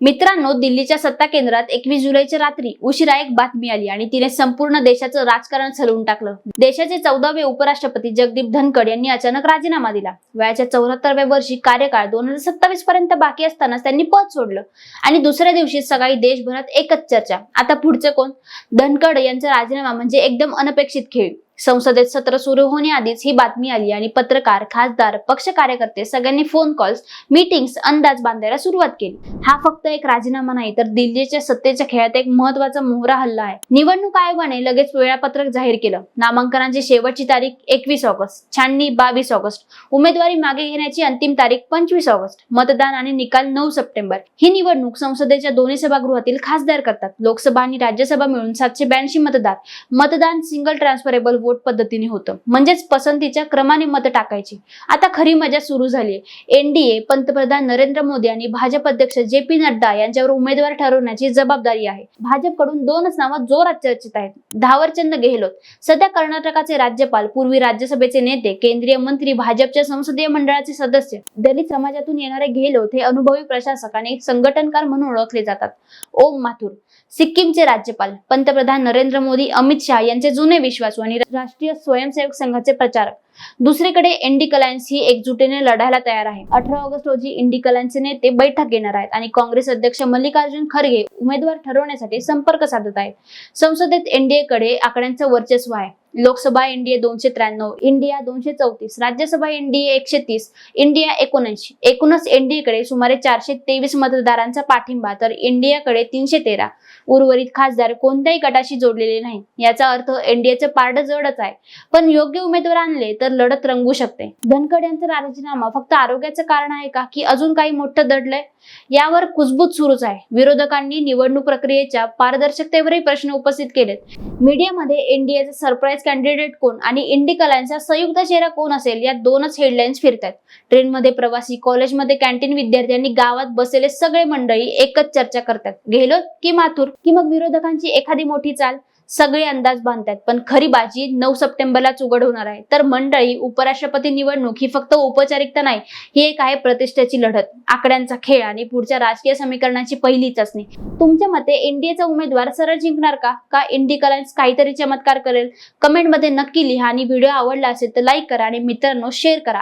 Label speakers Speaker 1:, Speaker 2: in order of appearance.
Speaker 1: मित्रांनो दिल्लीच्या सत्ता केंद्रात एकवीस जुलैच्या रात्री उशिरा एक बातमी आली आणि तिने संपूर्ण देशाचं राजकारण सलवून टाकलं. देशाचे चौदावे उपराष्ट्रपती जगदीप धनखड यांनी अचानक राजीनामा दिला. वयाच्या चौऱ्याहत्तरव्या वर्षी कार्यकाळ दोन हजार सत्तावीस पर्यंत बाकी असतानाच त्यांनी पद सोडलं. आणि दुसऱ्या दिवशी सकाळी देशभरात एकच चर्चा. आता पुढचं कोण? धनखड यांचा राजीनामा म्हणजे एकदम अनपेक्षित खेळ. संसदेत सत्र सुरू होण्याआधीच ही बातमी आली आणि पत्रकार खासदार पक्ष कार्यकर्ते सगळ्यांनी फोन कॉल्स मीटिंग्स अंदाज बांधायला सुरुवात केली. हा फक्त एक राजीनामा नाही तर दिल्लीच्या सत्तेच्या खेळात एक महत्त्वाचा मोहरा हल्ला आहे. निवडणूक आयोगाने लगेच वेळापत्रक जाहीर केलं. नामांकनाची शेवटची तारीख एकवीस ऑगस्ट छाननी बावीस ऑगस्ट उमेदवारी मागे घेण्याची अंतिम तारीख पंचवीस ऑगस्ट मतदान आणि निकाल नऊ सप्टेंबर. ही निवडणूक संसदेच्या दोन्ही सभागृहातील खासदार करतात. लोकसभा आणि राज्यसभा मिळून सातशे ब्याऐंशी मतदार. मतदान सिंगल ट्रान्सफरेबल वोट पद्धतीने होतं. म्हणजेच पसंतीच्या क्रमाने मत टाकायची. आता खरी मजा सुरू झाली एनडीए पंतप्रधान नरेंद्र मोदी आणि भाजप अध्यक्ष जे पी नड्डा यांच्यावर उमेदवार ठरवण्याची जबाबदारी आहे. भाजपकडून दोनच नावं जोरात चर्चेत आहेत. धावरचंद गेहलोत सध्या कर्नाटकाचे राज्यपाल पूर्वी राज्यसभेचे नेते केंद्रीय मंत्री भाजपच्या संसदीय मंडळाचे सदस्य. दलित समाजातून येणारे गेहलोत हे अनुभवी प्रशासक आणि संघटनकार म्हणून ओळखले जातात. ओम माथुर सिक्कीमचे राज्यपाल पंतप्रधान नरेंद्र मोदी अमित शहा यांचे जुने विश्वासू आणि राष्ट्रीय स्वयंसेवक संघाचे प्रचारक. दुसरीकडे एनडी कलायन्स ही एकजुटीने लढायला तयार आहे. अठरा ऑगस्ट रोजी इंडी कलायन्सचे नेते बैठक घेणार आहेत आणि काँग्रेस अध्यक्ष मल्लिकार्जुन खरगे उमेदवार ठरवण्यासाठी संपर्क साधत आहेत. संसदेत एनडीए कडे आकड्यांचं वर्चस्व आहे. लोकसभा एनडीए दोनशे त्र्याण्णव इंडिया दोनशे चौतीस राज्यसभा एनडीए एकशे तीस इंडिया एकोणऐंशी. एकूणच एनडीए कडे सुमारे चारशे तेवीस मतदारांचा पाठिंबा तर इंडियाकडे तीनशे तेरा. उर्वरित खासदार कोणत्याही गटाशी जोडलेले नाही. याचा अर्थ एनडीएचं पारड जडच आहे. पण योग्य उमेदवार आणले तर तर लढत रंगू शकते. धनखड यांचा राजीनामा फक्त आरोग्याचं कारण आहे का? की अजून काही मोठं दडलंय? यावर कुजबूज सुरूच आहे. विरोधकांनी निवडणूक प्रक्रियेच्या पारदर्शकतेवरही प्रश्न उपस्थित केलेत. मीडियामध्ये एनडीएचा सरप्राईज कॅन्डिडेट कोण आणि इंडिक अलायन्सचा संयुक्त चेहरा कोण असेल? या दोनच हेडलाईन्स फिरतात ट्रेनमध्ये प्रवासी कॉलेजमध्ये कॅन्टीन विद्यार्थ्यांनी गावात बसलेले सगळे मंडळी एकच चर्चा करतात. गेलो की माथूर? की मग विरोधकांची एखादी मोठी चाल? सगळे अंदाज बांधतात. पण खरी बाजी नऊ सप्टेंबरलाच उघड होणार आहे. तर मंडळी उपराष्ट्रपती निवडणूक ही फक्त औपचारिकता नाही ही एक आहे प्रतिष्ठेची लढत. आकड्यांचा खेळ आणि पुढच्या राजकीय समीकरणाची पहिली चाचणी. तुमच्या मते एनडीएचा उमेदवार सरळ जिंकणार का? का इंडी कलायन्स काहीतरी चमत्कार करेल? कमेंटमध्ये नक्की लिहा आणि व्हिडिओ आवडला असेल तर लाईक करा आणि मित्रांनो शेअर करा.